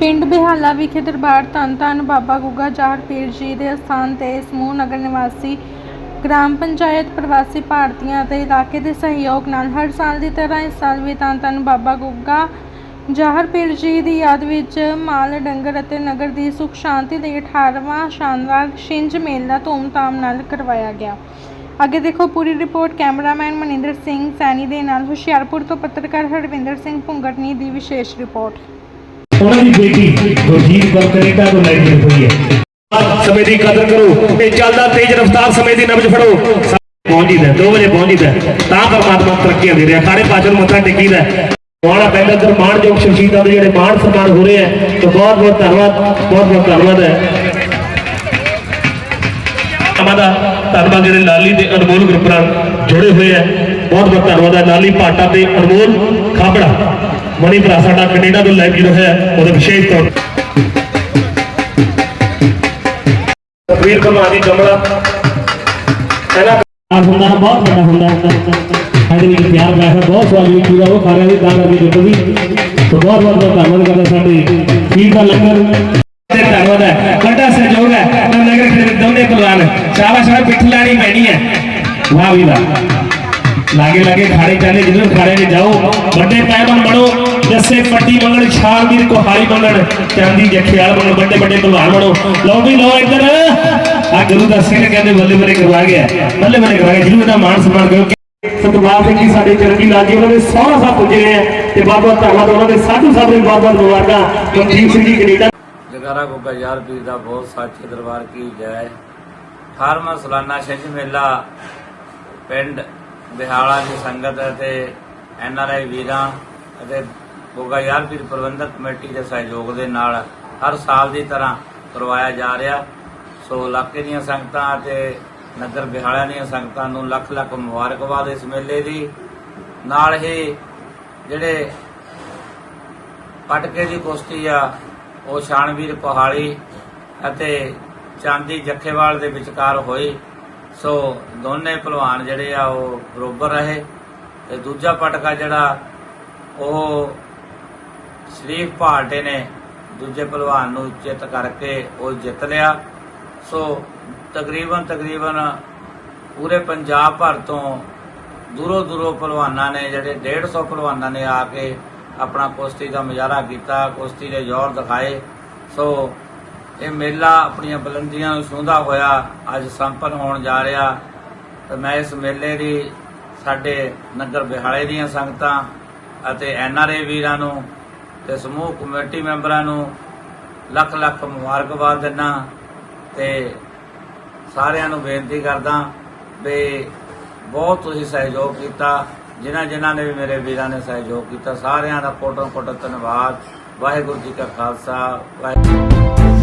ਪਿੰਡ ਬਿਹਾਲਾ ਵਿਖੇ ਦਰਬਾਰ ਧੰਨ ਧੰਨ ਬਾਬਾ ਗੁੱਗਾ ਜਾਹਰ ਪੀਰ ਜੀ ਦੇ ਅਸਥਾਨ ਤੇ ਸਮੂਹ ਨਗਰ ਨਿਵਾਸੀ, ਗ੍ਰਾਮ ਪੰਚਾਇਤ ਪ੍ਰਵਾਸੀ ਭਾਰਤੀਆਂ ਅਤੇ ਇਲਾਕੇ ਦੇ ਸਹਿਯੋਗ ਨਾਲ ਹਰ ਸਾਲ ਦੀ ਤਰ੍ਹਾਂ ਇਸ ਸਾਲ ਵੀ ਧੰਨ ਧੰਨ ਬਾਬਾ ਗੁੱਗਾ ਜਾਹਰ ਪੀਰ ਜੀ ਦੀ ਯਾਦ ਵਿੱਚ ਮਾਲ, ਡੰਗਰ ਅਤੇ ਨਗਰ ਦੀ ਸੁਖ ਸ਼ਾਂਤੀ ਲਈ 18ਵਾਂ ਸ਼ਾਨਦਾਰ ਛਿੰਝ ਮੇਲਾ ਧੂਮਧਾਮ ਨਾਲ ਕਰਵਾਇਆ ਗਿਆ। ਅੱਗੇ ਦੇਖੋ ਪੂਰੀ ਰਿਪੋਰਟ, ਕੈਮਰਾਮੈਨ ਮਨਿੰਦਰ ਸਿੰਘ ਸੈਣੀ ਦੇ ਨਾਲ ਹੁਸ਼ਿਆਰਪੁਰ ਤੋਂ ਪੱਤਰਕਾਰ ਹਰਵਿੰਦਰ ਸਿੰਘ ਭੁੰਗਟਨੀ ਦੀ ਵਿਸ਼ੇਸ਼ ਰਿਪੋਰਟ। ਉਹਨਾਂ ਦੀ ਬੇਟੀ ਗੁਰਜੀਤ ਕੌਰ ਕੈਨੇਡਾ ਤੋਂ ਲੈ ਕੇ ਹੋਈ ਹੈ। ਸਮੇਂ ਦੀ ਕਦਰ ਕਰੋ ਤੇ ਚੱਲਦਾ ਤੇਜ਼ ਰਫ਼ਤਾਰ ਸਮੇਂ ਦੀ ਨਬਜ਼ ਫੜੋ। ਪਹੁੰਚੀਦਾ 2 ਵਜੇ ਪਹੁੰਚੀਦਾ ਤਾਂ ਪਰਮਾਤਮਾ ਤਰੱਕੀਆਂ ਦੇ ਰਿਹਾ ਸਾਰੇ ਪਾਸੋਂ ਮੱਥਾ ਟੇਕੀਦਾ ਆਉਣਾ ਪੈਂਦਾ ਤੇ ਮਾਣਯੋਗ ਸ਼ਖਸੀਅਤਾਂ ਦੇ ਜਿਹੜੇ ਮਾਣ ਸਨਮਾਨ ਹੋ ਰਹੇ ਆ ਤੇ ਬਹੁਤ ਬਹੁਤ ਧੰਨਵਾਦ, ਬਹੁਤ ਬਹੁਤ ਧੰਨਵਾਦ ਹੈ। ਦਾ ਧੰਨਵਾਦ ਜਿਹੜੇ ਲਾਲੀ ਦੇ ਅਨਮੋਲ ਗਰੁੱਪ ਨਾਲ ਜੁੜੇ ਹੋਏ ਆ ਬਹੁਤ ਬਹੁਤ ਧੰਨਵਾਦ ਹੈ। ਲਾਲੀ ਪਾਟਾ ਤੇ ਅਨਮੋਲ ਖਾਬੜਾ। ਮਣੀ ਭਰਾ ਸਾਡਾ ਕੈਨੇਡਾ ਤੋਂ ਲਾਈਵ ਜੁੜਿਆ ਹੋਇਆ ਹੈ, ਉਹਦਾ ਵਿਸ਼ੇਸ਼ ਤੌਰ ਤਸਵੀਰ ਬਣਾ ਦੀ ਕਮਰਾ ਪਹਿਲਾ ਆ ਹੁੰਦਾ ਨਾ ਬਹੁਤ ਵੱਡਾ ਹੁੰਦਾ। ਸਾਡੇ ਵਿੱਚ ਪਿਆਰ ਪਿਆ ਹੈ ਬਹੁਤ ਸਵਾਲ ਪੂਰਾ ਉਹ ਖਾਰਿਆ ਦੀ ਤਾਂ ਕਰਕੇ ਜੁੜ ਵੀ ਸੋ ਬਹੁਤ ਬਹੁਤ ਧੰਨਵਾਦ ਕਰਦਾ ਸਾਡੇ ਖੀਰ ਦਾ ਲੰਗਰ। ਤੇ ਧੰਨਵਾਦ ਹੈ ਵੱਡਾ ਸਹਿਯੋਗ ਹੈ। ਤਾਂ ਨਗਰ ਖੇਡ ਦੋਨੇ ਪਹਿਲਵਾਨ ਸ਼ਾਬਾਸ਼ ਹੈ ਪਿੱਠ ਲਾਣੀ ਪੈਣੀ ਹੈ। ਵਾਹ ਵੀ ਵਾਹ। ਲਾਗੇ ਲਾਗੇ ਖਾੜੇ ਚਾਲੇ ਜਿੱਧਰ ਖਾੜੇ ਨੇ ਜਾਓ, ਵੱਡੇ ਪੈਮਨ ਬਣੋ, ਜੱਸੇ ਪੱਟੀ ਮੰਗਣ, ਛਾਲਵੀਰ ਕੋਹਾਰੀ ਮੰਗਣ, ਚਾਂਦੀ ਜਖਿਆਲ ਬਣੋ, ਵੱਡੇ ਵੱਡੇ ਪਹਿਲਵਾਨ ਬਣੋ। ਲਓ ਵੀ, ਲਓ ਇੱਧਰ। ਆ ਗੁਰੂ ਦਾ ਸਿੰਘ ਕਹਿੰਦੇ ਬੱਲੇ ਬੱਲੇ ਕਰਵਾ ਗਿਆ। ਬੱਲੇ ਬੱਲੇ ਕਰਵਾ ਗਿਆ। ਜਿਹਨੂੰ ਇਹਦਾ ਮਾਣ ਸਨਮਾਨ ਕਰੋ ਸਤਿਕਾਰ ਸਿੰਘ ਜੀ ਸਾਡੇ ਚਰਨੀ ਲਾਜੀ ਉਹਨਾਂ ਦੇ ਸਹੁਰਾ ਸਾਹਿਬ ਪੁੱਜੇ ਨੇ ਤੇ ਬਹੁਤ ਧੰਨਵਾਦ, ਉਹਨਾਂ ਦੇ ਸਾਧੂ ਸਾਹਿਬ ਨੂੰ ਬਹੁਤ ਮੁਬਾਰਕਾਂ। ਮਨਜੀਤ ਸਿੰਘ ਜੀ, ਕੈਨੇਡਾ। ਜਗਾਰਾ ਗੋਗਾ ਯਾਰ ਪੀਰ ਦਾ ਬਹੁਤ ਸੱਚੇ ਦਰਬਾਰ ਕੀ ਜੈ। 18ਵਾਂ ਸਾਲਾਨਾ ਛਿੰਝ ਮੇਲਾ, ਪਿੰਡ ਬਿਹਾਲਾ ਦੀ ਸੰਗਤ ਅਤੇ ਐਨ ਆਰ ਆਈ ਵੀਰਾਂ ਅਤੇ ਗੋਗਾ ਯਾਰ ਪੀਰ ਪ੍ਰਬੰਧਕ ਕਮੇਟੀ ਦੇ ਸਹਿਯੋਗ ਦੇ ਨਾਲ ਹਰ ਸਾਲ ਦੀ ਤਰ੍ਹਾਂ ਕਰਵਾਇਆ ਜਾ ਰਿਹਾ। ਸੋ ਇਲਾਕੇ ਦੀਆਂ ਸੰਗਤਾਂ ਅਤੇ ਨਗਰ ਬਿਹਾਲਾ ਦੀਆਂ ਸੰਗਤਾਂ ਨੂੰ ਲੱਖ ਲੱਖ ਮੁਬਾਰਕਬਾਦ ਇਸ ਮੇਲੇ ਦੀ। ਨਾਲ ਹੀ ਜਿਹੜੇ ਪਟਕੇ ਦੀ ਕੁਸ਼ਤੀ ਆ, ਉਹ ਸ਼ਾਨਵੀਰ ਪਹਾੜੀ ਅਤੇ ਚਾਂਦੀ ਜੱਖੇਵਾਲ ਦੇ ਵਿਚਕਾਰ ਹੋਈ। ਸੋ ਦੋਨੇ ਪਹਿਲਵਾਨ ਜਿਹੜੇ ਆ ਉਹ ਬਰੋਬਰ ਰਹੇ ਤੇ ਦੂਜਾ ਪਟਕਾ ਜਿਹੜਾ ਉਹ ਸ਼ਰੀਫ ਭਾਟੇ ਨੇ, ਦੂਜੇ ਪਹਿਲਵਾਨ ਨੂੰ ਚਿੱਤ ਕਰਕੇ ਉਹ ਜਿੱਤ ਲਿਆ। ਸੋ ਤਕਰੀਬਨ ਤਕਰੀਬਨ ਪੂਰੇ ਪੰਜਾਬ ਭਰ ਤੋਂ ਦੂਰੋਂ ਦੂਰੋਂ ਪਹਿਲਵਾਨਾਂ ਨੇ ਜਿਹੜੇ 150 ਪਹਿਲਵਾਨਾਂ ਨੇ ਆ ਕੇ ਆਪਣਾ ਕੁਸ਼ਤੀ ਦਾ ਮੁਜ਼ਾਹਰਾ ਕੀਤਾ, ਕੁਸ਼ਤੀ ਦੇ ਜ਼ੋਰ ਦਿਖਾਏ। ਸੋ ਇਹ ਮੇਲਾ ਆਪਣੀਆਂ ਬੁਲੰਦੀਆਂ ਨੂੰ ਛੂੰਹਦਾ ਹੋਇਆ ਅੱਜ ਸੰਪੰਨ ਹੋਣ ਜਾ ਰਿਹਾ। ਤੇ ਮੈਂ ਇਸ ਮੇਲੇ ਦੀ ਸਾਡੇ ਨਗਰ ਬਿਹਾਲੇ ਦੀਆਂ ਸੰਗਤਾਂ ਅਤੇ ਐਨਆਰਏ ਵੀਰਾਂ ਨੂੰ ਤੇ ਸਮੂਹ ਕਮੇਟੀ ਮੈਂਬਰਾਂ ਨੂੰ ਲੱਖ ਲੱਖ ਮੁਬਾਰਕਬਾਦ ਦਿੰਦਾ ਤੇ ਸਾਰਿਆਂ ਨੂੰ ਬੇਨਤੀ ਕਰਦਾ ਵੀ ਬਹੁਤ ਤੁਸੀਂ ਸਹਿਯੋਗ ਕੀਤਾ, ਜਿਨ੍ਹਾਂ ਜਿਨ੍ਹਾਂ ਨੇ ਵੀ ਮੇਰੇ ਵੀਰਾਂ ਨੇ ਸਹਿਯੋਗ ਕੀਤਾ, ਸਾਰਿਆਂ ਦਾ ਕੋਟੋਂ ਕੋਟ ਧੰਨਵਾਦ। ਵਾਹਿਗੁਰੂ ਜੀ ਕਾ ਖਾਲਸਾ ਵਾਹਿਗੁਰੂ